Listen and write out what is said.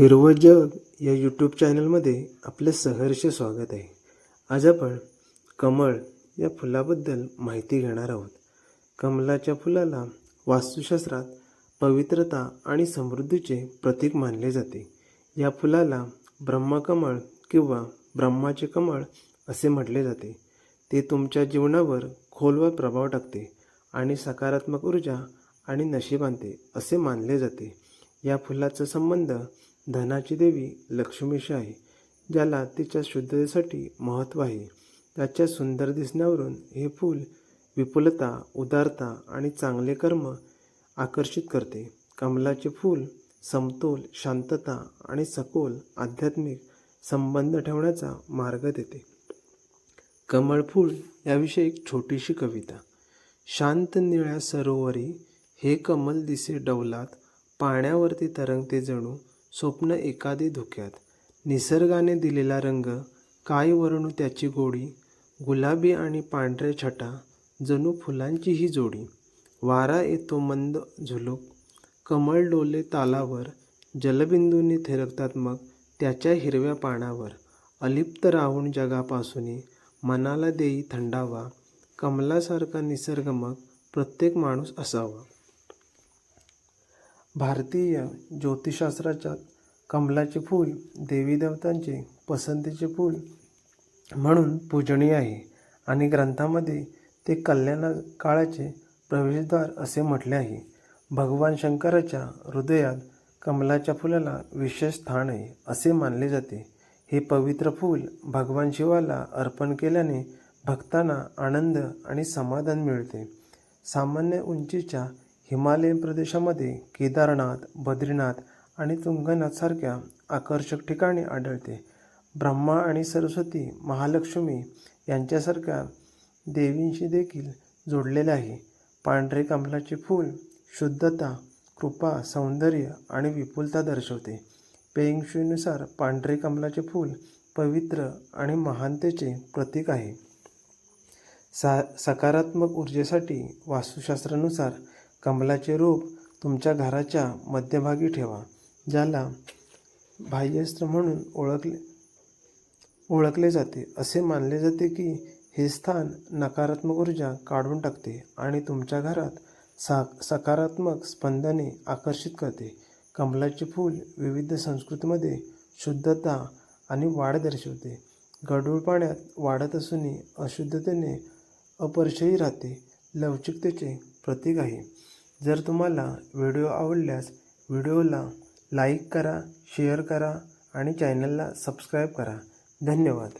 हिरवं जग या यूट्यूब चॅनलमध्ये आपले सहर्ष स्वागत आहे. आज आपण कमळ या फुलाबद्दल माहिती घेणार आहोत. कमळाच्या फुलाला वास्तुशास्त्रात पवित्रता आणि समृद्धीचे प्रतीक मानले जाते. या फुलाला ब्रह्मकमळ किंवा ब्रह्माचे कमळ असे म्हटले जाते. ते तुमच्या जीवनावर खोलवर प्रभाव टाकते आणि सकारात्मक ऊर्जा आणि नशीब आणते असे मानले जाते. या फुलाचा संबंध धनाची देवी लक्ष्मीशी आहे ज्याला तिच्या शुद्धतेसाठी महत्त्व आहे. त्याच्या सुंदर दिसण्यावरून हे फूल विपुलता उदारता आणि चांगले कर्म आकर्षित करते. कमलाचे फूल समतोल शांतता आणि सखोल आध्यात्मिक संबंध ठेवण्याचा मार्ग देते. कमळ फूल याविषयी एक छोटीशी कविता. शांत निळ्या सरोवरी हे कमल दिसे डौलात पाण्यावरती तरंगते जणू स्वप्न एखादे धुक्यात. निसर्गाने दिलेला रंग काय वर्णू त्याची गोडी गुलाबी आणि पांढरे छटा जणू फुलांची ही जोडी. वारा येतो मंद झुलूक. कमळ डोले तालावर जलबिंदूंनी थिरकतात मग त्याच्या हिरव्या पानावर. अलिप्त राहून जगापासून मनाला देई थंडावा. कमलासारखा निसर्ग मग प्रत्येक माणूस असावा. भारतीय ज्योतिषशास्त्राच्या कमलाचे फूल देवी देवतांचे पसंतीचे फूल म्हणून पूजनीय आहे आणि ग्रंथामध्ये ते कल्याण काळाचे प्रवेशद्वार असे म्हटले आहे. भगवान शंकराच्या हृदयात कमलाच्या फुलाला विशेष स्थान आहे असे मानले जाते. हे पवित्र फूल भगवान शिवाला अर्पण केल्याने भक्तांना आनंद आणि समाधान मिळते. सामान्य उंचीच्या हिमालयीन प्रदेशामध्ये केदारनाथ बद्रीनाथ आणि तुंगनाथसारख्या आकर्षक ठिकाणी आढळते. ब्रह्मा आणि सरस्वती महालक्ष्मी यांच्यासारख्या देवींशी देखील जोडलेले आहे. पांढरे कमलाचे फूल शुद्धता कृपा सौंदर्य आणि विपुलता दर्शवते. पेंगशुईनुसार पांढरे कमलाचे फूल पवित्र आणि महानतेचे प्रतीक आहे. सा सकारात्मक ऊर्जेसाठी वास्तुशास्त्रानुसार कमलाचे रूप तुमच्या घराच्या मध्यभागी ठेवा ज्याला बाह्यस्त्र म्हणून ओळखले ओळखले जाते. असे मानले जाते की हे स्थान नकारात्मक ऊर्जा काढून टाकते आणि तुमच्या घरात सा सकारात्मक स्पंदने आकर्षित करते. कमलाचे फूल विविध संस्कृतीमध्ये शुद्धता आणि वाढ दर्शवते. गढूळ पाण्यात वाढत असूनही अशुद्धतेने अपरिचयी राहते. लवचिकतेचे प्रतीक आहे. जर तुम्हाला व्हिडिओ आवडल्यास व्हिडिओला लाईक करा शेअर करा आणि चॅनलला सबस्क्राईब करा. धन्यवाद.